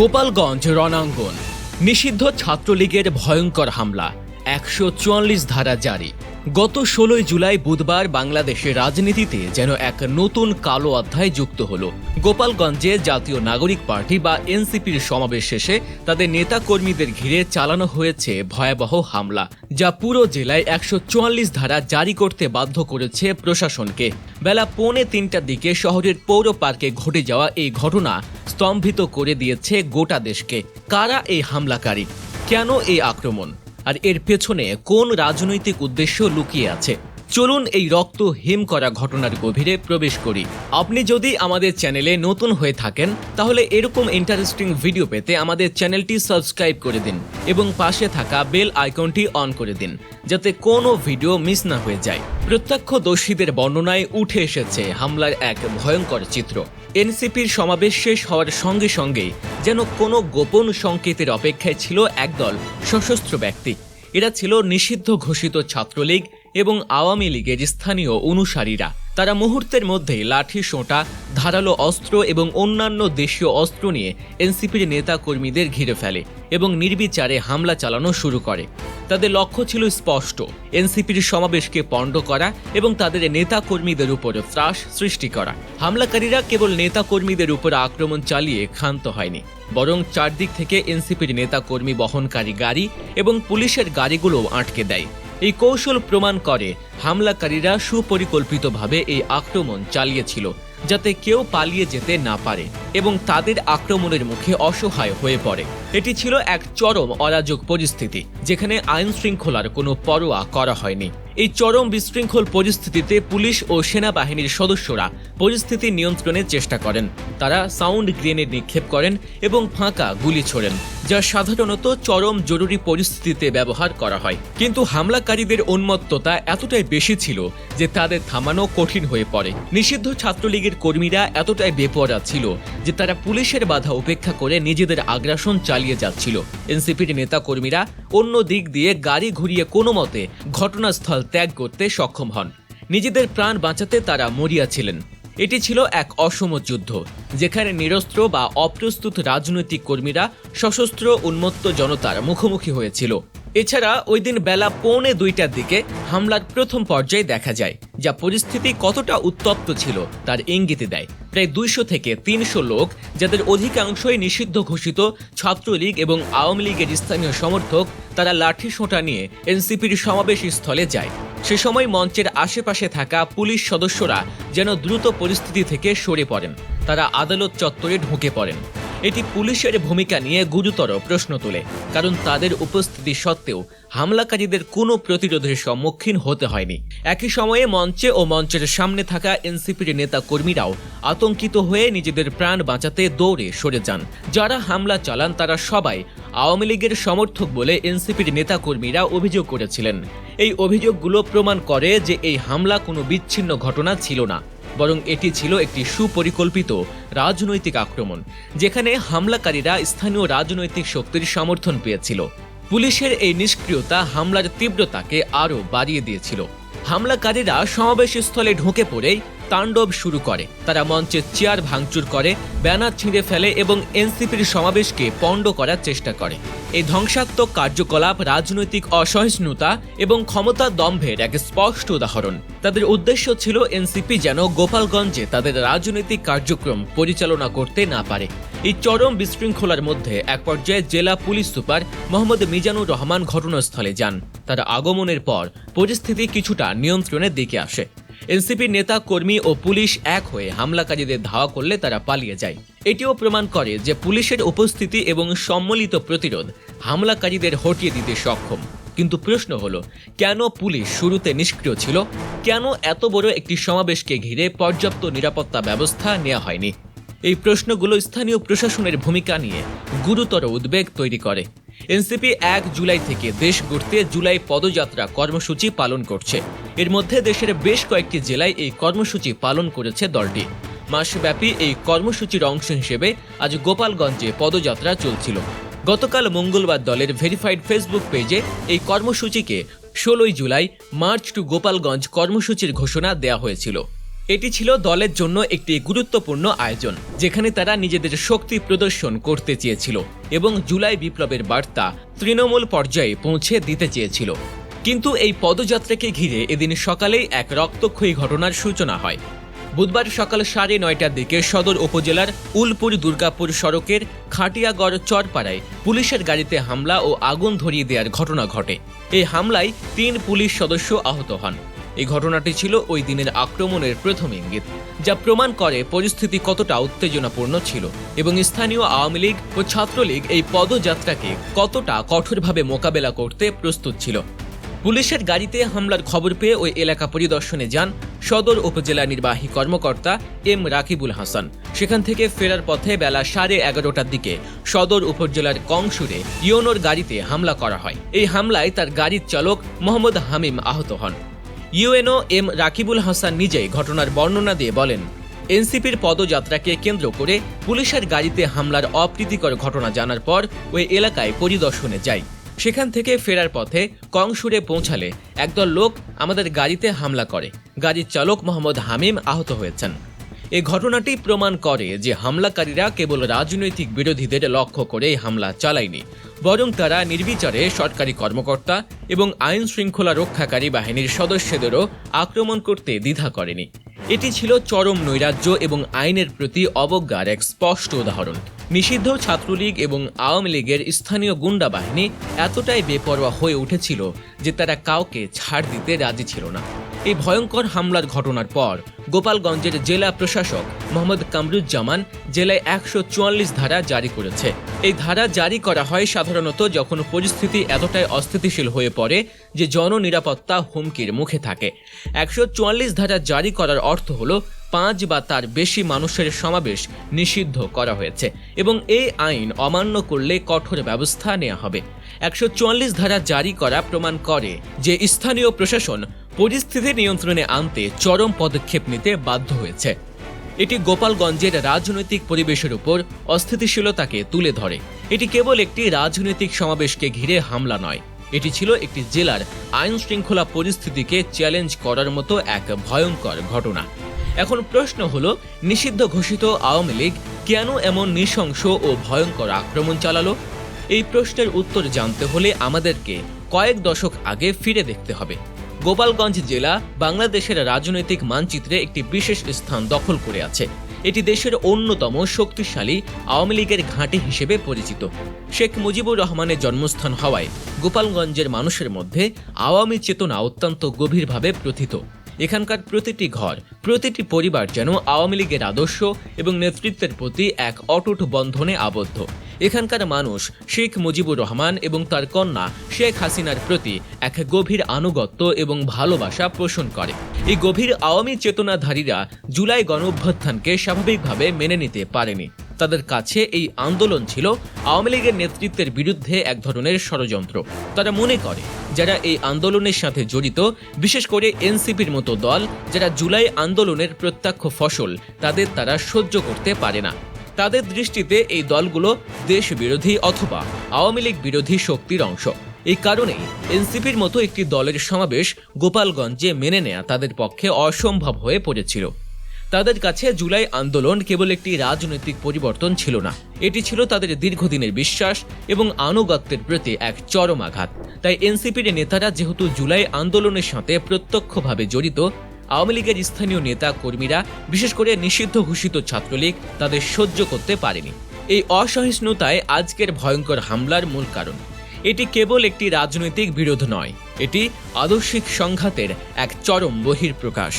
গোপালগঞ্জ রণাঙ্গন। নিষিদ্ধ ছাত্রলীগের ভয়ঙ্কর হামলা। একশো চুয়াল্লিশ ধারা জারি। গত ষোলোই জুলাই বুধবার বাংলাদেশের রাজনীতিতে যেন এক নতুন কালো অধ্যায় যুক্ত হল। গোপালগঞ্জে জাতীয় নাগরিক পার্টি বা এনসিপির সমাবেশ শেষে তাদের নেতা কর্মীদের ঘিরে চালানো হয়েছে ভয়াবহ হামলা, যা পুরো জেলায় একশো চুয়াল্লিশ ধারা জারি করতে বাধ্য করেছে প্রশাসনকে। বেলা পৌনে তিনটার দিকে শহরের পৌর পার্কে ঘটে যাওয়া এই ঘটনা স্তম্ভিত করে দিয়েছে গোটা দেশকে। কারা এই হামলাকারী? কেন এই আক্রমণ? আর এর পেছনে কোন রাজনৈতিক উদ্দেশ্য লুকিয়ে আছে? চলুন এই রক্ত হিম করা ঘটনার গভীরে প্রবেশ করি। আপনি যদি আমাদের চ্যানেলে নতুন হয়ে থাকেন, তাহলে এরকম ইন্টারেস্টিং ভিডিও পেতে আমাদের চ্যানেলটি সাবস্ক্রাইব করে দিন এবং পাশে থাকা বেল আইকনটি অন করে দিন, যাতে কোনো ভিডিও মিস না হয়ে যায়। প্রত্যক্ষদর্শীদের বর্ণনায় উঠে এসেছে হামলার এক ভয়ঙ্কর চিত্র। এনসিপির সমাবেশ শেষ হওয়ার সঙ্গে সঙ্গেই যেন কোনো গোপন সংকেতের অপেক্ষায় ছিল একদল সশস্ত্র ব্যক্তি। এরা ছিল নিষিদ্ধ ঘোষিত ছাত্রলীগ এবং আওয়ামী লীগের স্থানীয় অনুসারীরা, তারা মুহূর্তের মধ্যেই লাঠি, সোঁটা, ধারালো অস্ত্র এবং অন্যান্য দেশীয় অস্ত্র নিয়ে এনসিপির নেতা কর্মীদের ঘিরে ফেলে এবং নির্বিচারে হামলা চালানো শুরু করে। তাদের লক্ষ্য ছিল স্পষ্ট, এনসিপির সমাবেশকে পণ্ড করা এবং তাদের নেতা কর্মীদের উপর ত্রাস সৃষ্টি করা। হামলাকারীরা কেবল নেতা কর্মীদের উপর আক্রমণ চালিয়ে ক্ষান্ত হয়নি, বরং চারদিক থেকে এনসিপির নেতা কর্মী বহনকারী গাড়ি এবং পুলিশের গাড়িগুলোও আটকে দেয়। এই কৌশল প্রমাণ করে, হামলাকারীরা সুপরিকল্পিতভাবে এই আক্রমণ চালিয়েছিল, যাতে কেউ পালিয়ে যেতে না পারে এবং তাদের আক্রমণের মুখে অসহায় হয়ে পড়ে। এটি ছিল এক চরম অরাজক পরিস্থিতি, যেখানে আইন শৃঙ্খলার কোনো পরোয়া করা হয়নি। এই চরম বিশৃঙ্খল পরিস্থিতিতে পুলিশ ও সেনাবাহিনীর সদস্যরা পরিস্থিতি নিয়ন্ত্রণের চেষ্টা করেন। তারা সাউন্ড গ্রেনেড নিক্ষেপ করেন এবং ফাঁকা গুলি ছোড়েন, যা সাধারণত চরম জরুরি পরিস্থিতিতে ব্যবহার করা হয়। কিন্তু হামলাকারীদের উন্মত্ততা এতটাই বেশি ছিল যে তাদের থামানো কঠিন হয়ে পড়ে। নিষিদ্ধ ছাত্রলীগের কর্মীরা এতটাই বেপরা ছিল যে তারা পুলিশের বাধা উপেক্ষা করে নিজেদের আগ্রাসন চালিয়ে যাচ্ছিল। এনসিপির নেতা কর্মীরা অন্য দিক দিয়ে গাড়ি ঘুরিয়ে কোনো মতে ঘটনাস্থল ত্যাগ করতে সক্ষম হন। নিজেদের প্রাণ বাঁচাতে তারা মরিয়াছিলেন এটি ছিল এক অসম যুদ্ধ, যেখানে নিরস্ত্র বা অপ্রস্তুত রাজনৈতিক কর্মীরা সশস্ত্র উন্মত্ত জনতার মুখোমুখি হয়েছিল। এছাড়া ওই দিন বেলা পৌনে দুইটার দিকে হামলার প্রথম পর্যায়ে দেখা যায়, যা পরিস্থিতি কতটা উত্তপ্ত ছিল তার ইঙ্গিতে দেয়। প্রায় দুইশো থেকে তিনশো লোক, যাদের অধিকাংশই নিষিদ্ধ ঘোষিত ছাত্রলীগ এবং আওয়ামী লীগের স্থানীয় সমর্থক, তারা লাঠি সোঁটা নিয়ে এনসিপির সমাবেশ স্থলে যায়। সে সময় মঞ্চের আশেপাশে থাকা পুলিশ সদস্যরা যেন দ্রুত পরিস্থিতি থেকে সরে পড়েন। তারা আদালত চত্বরে ঢুকে পড়েন। এটি পুলিশের ভূমিকা নিয়ে গুরুতর প্রশ্ন তোলে, কারণ তাদের উপস্থিতি সত্ত্বেও হামলাকারীদের কোনো প্রতিরোধের সম্মুখীন হতে হয়নি। একই সময়ে মঞ্চে ও মঞ্চের সামনে থাকা এনসিপির নেতা কর্মীরাও আতঙ্কিত হয়ে নিজেদের প্রাণ বাঁচাতে দৌড়ে সরে যান। যারা হামলা চালান তারা সবাই আওয়ামী লীগের সমর্থক বলে এনসিপির নেতা কর্মীরা অভিযোগ করেছিলেন। এই অভিযোগগুলো প্রমাণ করে যে এই হামলা কোনো বিচ্ছিন্ন ঘটনা ছিল না। বরং এটি ছিল একটি সুপরিকল্পিত রাজনৈতিক আক্রমণ, যেখানে হামলাকারীরা স্থানীয় রাজনৈতিক শক্তির সমর্থন পেয়েছিল। পুলিশের এই নিষ্ক্রিয়তা হামলার তীব্রতাকে আরও বাড়িয়ে দিয়েছিল। হামলাকারীরা সমাবেশস্থলে ঢুকে পড়েই তাণ্ডব শুরু করে। তারা মঞ্চে চেয়ার ভাঙচুর করে, ব্যানার ছিঁড়ে ফেলে এবং এনসিপির সমাবেশকে পণ্ড করার চেষ্টা করে। এই ধ্বংসাত্মক কার্যকলাপ রাজনৈতিক অসহিষ্ণুতা এবং ক্ষমতা দম্ভের এক স্পষ্ট উদাহরণ। তাদের উদ্দেশ্য ছিল এনসিপি যেন গোপালগঞ্জে তাদের রাজনৈতিক কার্যক্রম পরিচালনা করতে না পারে। এই চরম বিশৃঙ্খলার মধ্যে এক পর্যায়ে জেলা পুলিশ সুপার মোহাম্মদ মিজানুর রহমান ঘটনাস্থলে যান। তার আগমনের পর পরিস্থিতি কিছুটা নিয়ন্ত্রণের দিকে আসে। এনসিপির নেতা, কর্মী ও পুলিশ এক হয়ে হামলাকারীদের ধাওয়া করলে তারা পালিয়ে যায়। এটিও প্রমাণ করে যে পুলিশের উপস্থিতি এবং সম্মিলিত প্রতিরোধ হামলাকারীদের হটিয়ে দিতে সক্ষম। কিন্তু প্রশ্ন হলো, কেন পুলিশ শুরুতে নিষ্ক্রিয় ছিল? কেন এত বড় একটি সমাবেশকে ঘিরে পর্যাপ্ত নিরাপত্তা ব্যবস্থা নেওয়া হয়নি? এই প্রশ্নগুলো স্থানীয় প্রশাসনের ভূমিকা নিয়ে গুরুতর উদ্বেগ তৈরি করে। এনসিপি এক জুলাই থেকে দেশ ঘুরতে জুলাই পদযাত্রা কর্মসূচি পালন করছে। এর মধ্যে দেশের বেশ কয়েকটি জেলায় এই কর্মসূচি পালন করেছে দলটি। মাসব্যাপী এই কর্মসূচির অংশ হিসেবে আজ গোপালগঞ্জে পদযাত্রা চলছিল। গতকাল মঙ্গলবার দলের ভেরিফাইড ফেসবুক পেজে এই কর্মসূচিকে ষোলোই জুলাই, মার্চ টু গোপালগঞ্জ কর্মসূচির ঘোষণা দেওয়া হয়েছিল। এটি ছিল দলের জন্য একটি গুরুত্বপূর্ণ আয়োজন, যেখানে তারা নিজেদের শক্তি প্রদর্শন করতে চেয়েছিল এবং জুলাই বিপ্লবের বার্তা তৃণমূল পর্যায়ে পৌঁছে দিতে চেয়েছিল। কিন্তু এই পদযাত্রাকে ঘিরে এদিন সকালেই এক রক্তক্ষয়ী ঘটনার সূচনা হয়। বুধবার সকাল সাড়ে নয়টার দিকে সদর উপজেলার উলপুর দুর্গাপুর সড়কের খাটিয়াগড় চরপাড়ায় পুলিশের গাড়িতে হামলা ও আগুন ধরিয়ে দেওয়ার ঘটনা ঘটে। এই হামলায় তিন পুলিশ সদস্য আহত হন। এই ঘটনাটি ছিল ওই দিনের আক্রমণের প্রথম ইঙ্গিত, যা প্রমাণ করে পরিস্থিতি কতটা উত্তেজনাপূর্ণ ছিল এবং স্থানীয় আওয়ামী লীগ ও ছাত্রলীগ এই পদযাত্রাকে কতটা কঠোরভাবে মোকাবেলা করতে প্রস্তুত ছিল। পুলিশের গাড়িতে হামলার খবর পেয়ে ওই এলাকা পরিদর্শনে যান সদর উপজেলা নির্বাহী কর্মকর্তা এম রাকিবুল হাসান। সেখান থেকে ফেরার পথে বেলা সাড়ে এগারোটার দিকে সদর উপজেলার কংসুরে ইয়োনোর গাড়িতে হামলা করা হয়। এই হামলায় তার গাড়ির চালক মোহাম্মদ হামিম আহত হন। ইউএনও এম রাকিবুল হাসান নিজেই ঘটনার বর্ণনা দিয়ে বলেন, এনসিপির পদযাত্রাকে কেন্দ্র করে পুলিশের গাড়িতে হামলার অপ্রীতিকর ঘটনা জানার পর ওই এলাকায় পরিদর্শনে যাই। সেখান থেকে ফেরার পথে কংসুরে পৌঁছালে একদল লোক আমাদের গাড়িতে হামলা করে। গাড়ির চালক মোহাম্মদ হামিম আহত হয়েছেন। এ ঘটনাটি প্রমাণ করে যে হামলাকারীরা কেবল রাজনৈতিক বিরোধীদের লক্ষ্য করে হামলা চালায়নি, বরং তারা নির্বিচারে সরকারি কর্মকর্তা এবং আইন শৃঙ্খলা রক্ষাকারী বাহিনীর সদস্যদেরও আক্রমণ করতে দ্বিধা করেনি। এটি ছিল চরম নৈরাজ্য এবং আইনের প্রতি অবজ্ঞার এক স্পষ্ট উদাহরণ। নিষিদ্ধ ছাত্রলীগ এবং আওয়ামী লীগের স্থানীয় গুন্ডা বাহিনী এতটাই বেপরোয়া হয়ে উঠেছিল যে তারা কাউকে ছাড় দিতে রাজি ছিল না। এই ভয়ঙ্কর হামলার ঘটনার পর গোপালগঞ্জের জেলা প্রশাসক মোহাম্মদ কামরুজ্জামান জেলায় একশো চুয়াল্লিশ ধারা জারি করেছে। এই ধারা জারি করা হয় সাধারণত যখন পরিস্থিতি এতটাই অস্থিতিশীল হয়ে পড়ে যে জননিরাপত্তা হুমকির মুখে থাকে। একশো চুয়াল্লিশ ধারা জারি করার অর্থ হলো পাঁচ বা তার বেশি মানুষের সমাবেশ নিষিদ্ধ করা হয়েছে এবং এই আইন অমান্য করলে কঠোর ব্যবস্থা নেওয়া হবে। একশো চুয়াল্লিশ ধারা জারি করা প্রমাণ করে যে স্থানীয় প্রশাসন পরিস্থিতি নিয়ন্ত্রণে আনতে চরম পদক্ষেপ নিতে বাধ্য হয়েছে। এটি গোপালগঞ্জের রাজনৈতিক পরিবেশের উপর অস্থিতিশীলতাকে তুলে ধরে। এটি কেবল একটি রাজনৈতিক সমাবেশকে ঘিরে হামলা নয়, এটি ছিল একটি জেলার আইন শৃঙ্খলা পরিস্থিতিকে চ্যালেঞ্জ করার মতো এক ভয়ঙ্কর ঘটনা। এখন প্রশ্ন হল, নিষিদ্ধ ঘোষিত আওয়ামী লীগ কেন এমন নৃশংস ও ভয়ঙ্কর আক্রমণ চালালো? এই প্রশ্নের উত্তর জানতে হলে আমাদেরকে কয়েক দশক আগে ফিরে দেখতে হবে। গোপালগঞ্জ জেলা বাংলাদেশের রাজনৈতিক মানচিত্রে একটি বিশেষ স্থান দখল করে আছে। এটি দেশের অন্যতম শক্তিশালী আওয়ামী লীগের ঘাঁটি হিসেবে পরিচিত। শেখ মুজিবুর রহমানের জন্মস্থান হওয়ায় গোপালগঞ্জের মানুষের মধ্যে আওয়ামী চেতনা অত্যন্ত গভীরভাবে প্রথিত। এখানকার প্রতিটি ঘর, প্রতিটি পরিবার যেন আওয়ামী লীগের আদর্শ এবং নেতৃত্বের প্রতি এক অটুট বন্ধনে আবদ্ধ। এখানকার মানুষ শেখ মুজিবুর রহমান এবং তার কন্যা শেখ হাসিনার প্রতি এক গভীর আনুগত্য এবং ভালোবাসা পোষণ করে। এই গভীর আওয়ামী চেতনাধারীরা জুলাই গণঅভ্যুত্থানকে স্বাভাবিকভাবে মেনে নিতে পারেনি। তাদের কাছে এই আন্দোলন ছিল আওয়ামী লীগের নেতৃত্বের বিরুদ্ধে এক ধরনের ষড়যন্ত্র। তারা মনে করে, যারা এই আন্দোলনের সাথে জড়িত, বিশেষ করে এনসিপির মতো দল, যারা জুলাই আন্দোলনের প্রত্যক্ষ ফসল, তাদের তারা সহ্য করতে পারে না। তাদের দৃষ্টিতে এই দলগুলো দেশ বিরোধী অথবা আওয়ামী লীগ বিরোধী শক্তির অংশ। এই কারণেই এনসিপির মতো একটি দলের সমাবেশ গোপালগঞ্জে মেনে নেয়া তাদের পক্ষে অসম্ভব হয়ে পড়েছিল। তাদের কাছে জুলাই আন্দোলন কেবল একটি রাজনৈতিক পরিবর্তন ছিল না। এটি ছিল তাদের দীর্ঘদিনের বিশ্বাস এবং আনুগত্যের প্রতি এক চরম আঘাত। তাই এনসিপির নেতারা যেহেতু জুলাই আন্দোলনের সাথে প্রত্যক্ষভাবে জড়িত আওয়ামী লীগের স্থানীয় নেতা কর্মীরা বিশেষ করে নিষিদ্ধ ঘোষিত ছাত্রলীগ, তাদের সহ্য করতে পারেনি। এই অসহিষ্ণুতায় আজকের ভয়ঙ্কর হামলার মূল কারণ। এটি কেবল একটি রাজনৈতিক বিরোধ নয়, এটি আদর্শিক সংঘাতের এক চরম বহির্প্রকাশ